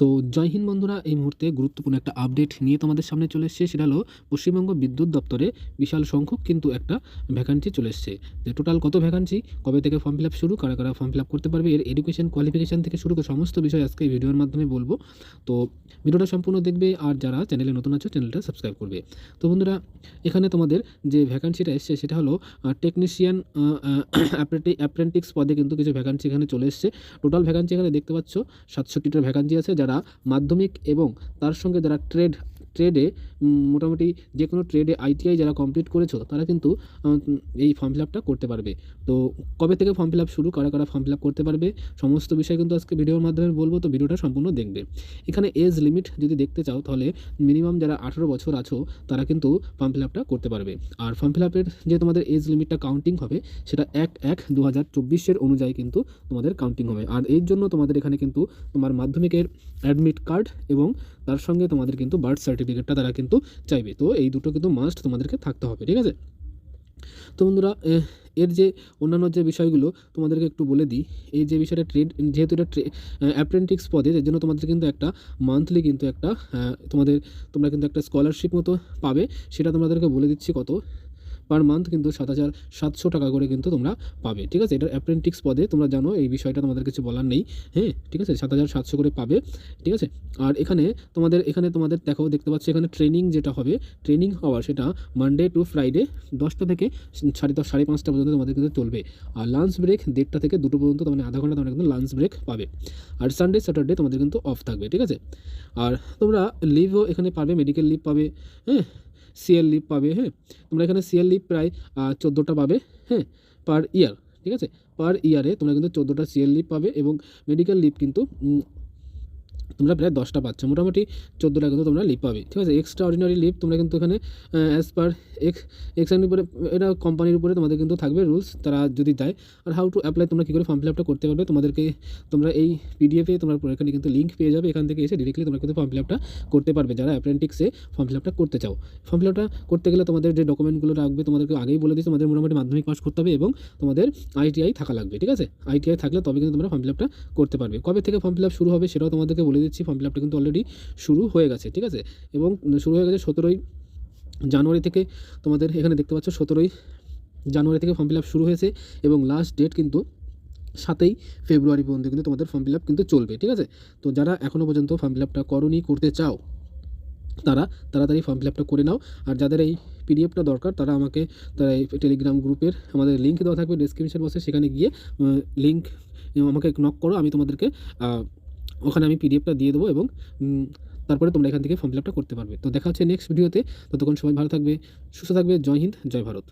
তো জয় হিন্দ বন্ধুরা, এই মুহূর্তে গুরুত্বপূর্ণ একটা আপডেট নিয়ে তোমাদের সামনে চলে এসেছে, সেটা হলো পশ্চিমবঙ্গ বিদ্যুৎ দপ্তরে বিশাল সংখ্যক কিন্তু একটা ভ্যাকান্সি চলে এসেছে। যে টোটাল কত ভ্যাকান্সি কবে থেকে ফর্ম ফিল আপ শুরু? কারা কারা ফর্ম ফিল আপ করতে পারবে? এর এডুকেশন কোয়ালিফিকেশান থেকে শুরু করে সমস্ত বিষয় আজকে এই ভিডিওর মাধ্যমে বলব। তো ভিডিওটা সম্পূর্ণ দেখবে আর যারা চ্যানেলে নতুন আছো চ্যানেলটা সাবস্ক্রাইব করবে। তো বন্ধুরা, এখানে তোমাদের যে ভ্যাকান্সিটা এসছে, সেটা হলো টেকনিশিয়ান অ্যাপ্রেন্টিক্স পদে কিন্তু কিছু ভ্যাকান্সি এখানে চলে এসছে। টোটাল ভ্যাকান্সি এখানে দেখতে পাচ্ছ সাতষট্টিটা ভ্যাকান্সি আছে, যারা মাধ্যমিক এবং তার সঙ্গে যারা ট্রেড ট্রেডে মোটামুটি যে কোনো ট্রেডে আইটিআই যারা কমপ্লিট করেছ, তারা কিন্তু এই ফর্ম ফিল আপটা করতে পারবে। তো কবে থেকে ফর্ম ফিল আপ শুরু, কারা কারা ফর্ম ফিল আপ করতে পারবে, সমস্ত বিষয় কিন্তু আজকে ভিডিওর মাধ্যমে বলব, তো ভিডিওটা সম্পূর্ণ দেখবে। এখানে এজ লিমিট যদি দেখতে চাও, তাহলে মিনিমাম যারা আঠেরো বছর আছো, তারা কিন্তু ফর্ম ফিল আপটা করতে পারবে। আর ফর্ম ফিল আপের যে তোমাদের এজ লিমিটটা কাউন্টিং হবে, সেটা এক এক দু হাজার চব্বিশের অনুযায়ী কিন্তু তোমাদের কাউন্টিং হবে। আর এর জন্য তোমাদের এখানে কিন্তু তোমার মাধ্যমিকের অ্যাডমিট কার্ড এবং তার সঙ্গে তোমাদের কিন্তু বার্থ সার্টিফিকেটটা তারা কিন্তু চাইবে। তো এই দুটো কিন্তু মাস্ট তোমাদেরকে থাকতে হবে, ঠিক আছে? তো বন্ধুরা এর যে অন্যান্য যে বিষয়গুলো তোমাদেরকে একটু বলে দিই, এই যে বিষয়টা ট্রেড যেহেতু এটা অ্যাপ্রেন্টিক্স পদে এর জন্য তোমাদের কিন্তু একটা মান্থলি কিন্তু একটা তোমাদের, তোমরা কিন্তু একটা স্কলারশিপ মতো পাবে, সেটা তোমাদেরকে বলে দিচ্ছি কত? পার মান্থ কিন্তু সাত হাজার সাতশো টাকা করে কিন্তু তোমরা পাবে, ঠিক আছে? এটা অ্যাপ্রেন্টিক্স পদে তোমরা জানো এই বিষয়টা, তোমাদের কিছু বলার নেই হ্যাঁ? ঠিক আছে? সাত হাজার সাতশো করে পাবে, ঠিক আছে? আর এখানে তোমাদের এখানে তোমাদের দেখো, দেখতে পাচ্ছ এখানে ট্রেনিং যেটা হবে ট্রেনিং হওয়ার সেটা মানডে টু ফ্রাইডে দশটা থেকে সাড়ে দশ, সাড়ে পাঁচটা পর্যন্ত তোমাদের কিন্তু চলবে। আর লাঞ্চ ব্রেক দেড়টা থেকে দুটো পর্যন্ত মানে আধা ঘণ্টা তোমরা কিন্তু লাঞ্চ ব্রেক পাবে। আর সানডে স্যাটারডে তোমাদের কিন্তু অফ থাকবে, ঠিক আছে? আর তোমরা লিভও এখানে পাবে মেডিকেল লিভ পাবে হ্যাঁ? সিএল লিভ পাবে হ্যাঁ? তোমরা এখানে সিএল লিভ প্রায় চোদ্দোটা পাবে হ্যাঁ? পার ইয়ার ঠিক আছে? পার ইয়ারে তোমরা কিন্তু চোদ্দোটা সিএল লিভ পাবে এবং মেডিকেল লিভ কিন্তু তোমরা প্রায় দশটা পাচ্ছ। মোটামুটি চোদ্দোটা কিন্তু তোমরা লিভ পাবে। ঠিক আছে? এক্সট্রা অর্ডিনারি লিভ তোমরা কিন্তু এখানে অ্যাজ পার এক্স এক্সের উপরে, এটা কোম্পানির উপরে তোমাদের কিন্তু থাকবে রুলস তারা যদি দেয়। আর হাউ টু অ্যাপ্লাই তোমরা কী করে ফর্ম ফিল আপটা করতে পারবে, তোমাদেরকে তোমরা এই পিডিএফে তোমরা এখানে কিন্তু লিঙ্ক পেয়ে যাবে। এখান থেকে এসে ডিরেক্টলি তোমরা কিন্তু ফর্ম ফিল আপটা করতে পারবে। যারা অ্যাপ্রেন্টিক্সে ফর্ম ফিল আপটা করতে চাও। ফর্ম ফিল আপটা করতে গেলে তোমাদের যে ডকুমেন্টগুলো রাখবে, তোমাদেরকে আগেই বলে দিয়েছি, তোমাদের মোটামুটি মাধ্যমিক পাস করতে হবে এবং তোমাদের আইটিআই থাকা লাগবে। ঠিক আছে? আইটিআই থাকলে তবে কিন্তু তোমরা ফর্ম ফিল আপটা করতে পারবে। কবে থেকে ফর্ম ফিল আপ শুরু হবে সেটাও তোমাদেরকে বলে দিচ্ছি ফর্ম ফিল কিন্তু অলরেডি শুরু হয়ে গেছে, ঠিক আছে? এবং শুরু হয়ে গেছে সতেরোই জানুয়ারি থেকে তোমাদের এখানে দেখতে পাচ্ছ, সতেরোই জানুয়ারি থেকে ফর্ম ফিল আপ শুরু হয়েছে এবং লাস্ট ডেট কিন্তু সাতই ফেব্রুয়ারি পর্যন্ত কিন্তু তোমাদের ফর্ম ফিল আপ কিন্তু চলবে, ঠিক আছে? তো যারা এখনও পর্যন্ত ফর্ম ফিল আপটা করনি, করতে চাও, তারা তাড়াতাড়ি ফর্ম ফিল আপটা করে নাও। আর যাদের এই পিডিএফটা দরকার, তারা আমাকে, তারা এই টেলিগ্রাম গ্রুপের আমাদের লিঙ্ক দেওয়া থাকবে ডিসক্রিপশন বক্সে সেখানে গিয়ে লিঙ্ক আমাকে নক করো, আমি তোমাদেরকে ওখানে আমি পিডিএফটা দিয়ে দেবো এবং তারপরে তোমরা এখান থেকে ফর্ম ফিল করতে পারবে। তো দেখা হচ্ছে নেক্সট ভিডিওতে ততক্ষণ সবাই ভালো থাকবে, সুস্থ থাকবে। জয় হিন্দ, জয় ভারত।